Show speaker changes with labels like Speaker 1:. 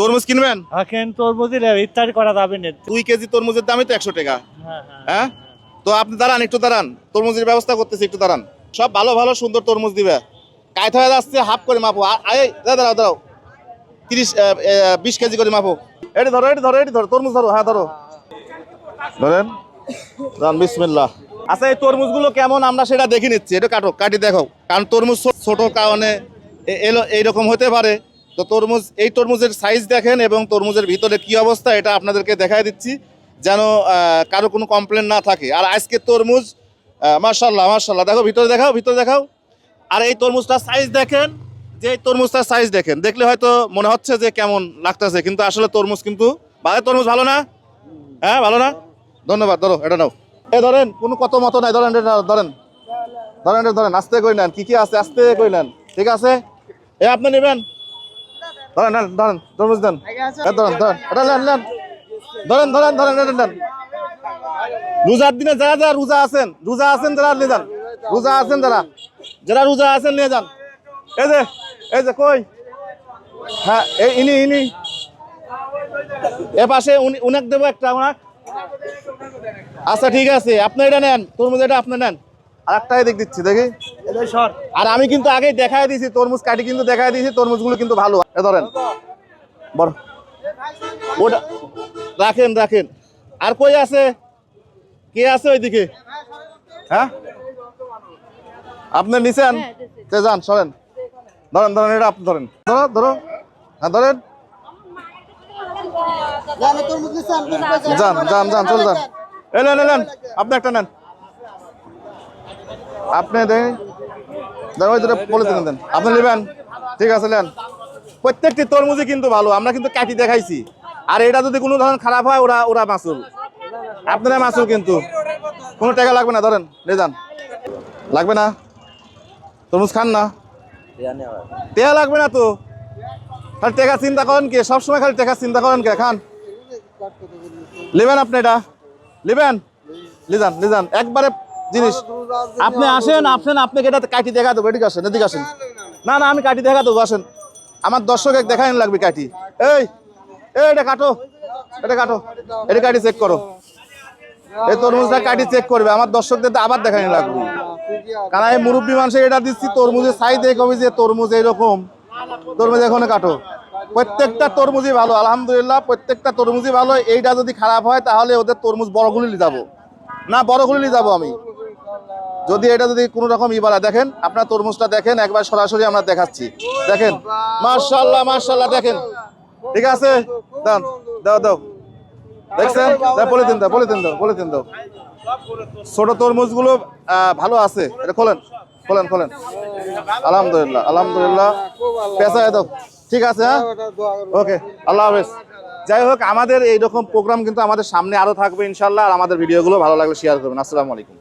Speaker 1: তরমুজ কিনবেন?
Speaker 2: এখন তরমুজ ইত্যাদি করা যাবে না।
Speaker 1: দুই কেজি তরমুজের দামই তো একশো টাকা।
Speaker 2: হ্যাঁ হ্যাঁ।
Speaker 1: হ্যাঁ? তো আপনি দাঁড়ান একটু দাঁড়ান। তরমুজের ব্যবস্থা করতেছি একটু দাঁড়ান। সব ভালো ভালো সুন্দর তরমুজ দিবে। কায়থা হয়ে যাচ্ছে হাফ করে মাপো। আয় দাঁড়াও দাঁড়াও তিরিশ বিশ কেজি করে মাপো। এটি ধরো এটি ধরো এটি ধরো তরমুজ ধরো হ্যাঁ ধরো। ধরেন। রান বিসমিল্লাহ। আচ্ছা এই তরমুজগুলো কেমন? আমরা সেটা দেখে নিচ্ছি। এটা কাটো কাটি দেখো। কারণ তরমুজ ছোট কারণে এলো এইরকম হতে পারে। তো তরমুজ, এই তরমুজের সাইজ দেখেন এবং তরমুজের ভিতরে কি অবস্থা এটা আপনাদেরকে দেখাই দিচ্ছি, যেন কারও কোনো কমপ্লেন না থাকে। আর আজকে তরমুজ মার্শাল্লাহ মার্শাল্লাহ দেখো, ভিতরে দেখাও ভিতরে দেখাও। আর এই তরমুজটার সাইজ দেখেন, যে এই তরমুজটার সাইজ দেখেন, দেখলে হয়তো মনে হচ্ছে যে কেমন লাগতেছে, কিন্তু আসলে তরমুজ কিন্তু ভাই তরমুজ, ভালো না? হ্যাঁ ভালো না? ধন্যবাদ, ধরো, এটা নাও। এ, ধরেন, কোনো কত মতো নাই, ধরেন ধরেন। ধরেন ধরেন, আস্তে করে নেন, কী কী আছে, আস্তে করে নেন, ঠিক আছে? এ, আপনি নেবেন? ধরেন ধরেন তরমুজ দেন। ধরেন ধরেন এটা নেন নেন। ধরেন ধরেন ধরেন নেন। রোজার দিনে যারা যারা রোজা আছেন রোজা আছেন যারা নিয়ে যান। রোজা আছেন যারা যারা রোজা আছেন নিয়ে যান। এই যে এই যে কই? হ্যাঁ এই ইনি ইনি। এ পাশে উনি- উনাক দেবো একটা, উনাক। আচ্ছা ঠিক আছে, আপনি এটা নেন, তরমুজ এটা আপনি নেন। আর একটা দিক দিচ্ছি, দেখি। আর আমি কিন্তু আগেই দেখাই দিয়েছি তরমুজ কাটি কিন্তু দেখাই দিয়েছি তরমুজগুলো কিন্তু ভালো। এ ধরেন বড়। ওটা রাখেন রাখেন। আর কই আছে? কে আছে ওইদিকে? হ্যাঁ? আপনি নিছেন? তে যান সরেন। ধরেন ধরেন এটা আপনি ধরেন। ধরো ধরো। হ্যাঁ ধরেন। যান যান। যান চলে যান। এ নেন এ আপনি একটা নেন। আপনি দেখেন দেন ওই দুটো পলিথিন দেন। আপনি নেবেন? ঠিক আছে নেন। প্রত্যেকটি তরমুজই কিন্তু ভালো আমরা কিন্তু কাটি দেখাইছি। আর এটা যদি কোনো ধরনের খারাপ হয় ওরা ওরা মাসুল। আপনারা মাসুল কিন্তু। কোনো টাকা লাগবে না ধরেন নিয়ে যান। লাগবে না? তরমুজ খান না? টেকা লাগবে না তো? খালি টাকা চিন্তা করেন কে? সবসময় খালি টাকা চিন্তা করেন কে? খান। নেবেন আপনি এটা? নেবেন? লিজান লিজান একবারে জিনিস আপনি আসেন আসেন আপনাকে এটা কাটি দেখা দেবো এদিকে আসেন এদিকে আসেন। না না আমি কাটি দেখা দেবো আসেন। আমার দর্শক এক দেখাই লাগবে কাটি এই এই এটা কাটো এটা কাটো এটা কাটি চেক করো। এই তরমুজটা কাটি চেক করবে। আমার দর্শকদের আবার দেখানি লাগবে। কারণ আমি মুরব্বী মানুষের এটা দিচ্ছি তরমুজের সাইজ কবি যে তরমুজ এইরকম। তরমুজ এখানে কাটো। প্রত্যেকটা তরমুজই ভালো আলহামদুলিল্লাহ প্রত্যেকটা তরমুজই ভালো। এইটা যদি খারাপ হয় তাহলে ওদের তরমুজ বড়গুলি নিয়ে যাব। না বড়গুলি নিয়ে যাব আমি। যদি এটা যদি কোনো রকম ইবারা দেখেন, আপনার তরমুজটা দেখেন, একবার সরাসরি আমরা দেখাচ্ছি। দেখেন মার্শাল্লাহ মার্শাল্লাহ দেখেন। ঠিক আছে? দাও দাও দাও। দেখছেন? পলিথিন দাও পলিথিন দাও পলিথিন দাও। ছোট তরমুজগুলো ভালো আছে। এটা খোলেন খোলেন খোলেন। আলহামদুলিল্লাহ আলহামদুলিল্লাহ। পেঁচায় দাও। ঠিক আছে হ্যাঁ? ওকে, আল্লাহ হাফেজ। যাই হোক, আমাদের এইরকম প্রোগ্রাম কিন্তু আমাদের সামনে আরও থাকবে ইনশাল্লাহ আর আমাদের ভিডিওগুলো ভালো লাগলে শেয়ার করবেন। আসসালামু আলাইকুম।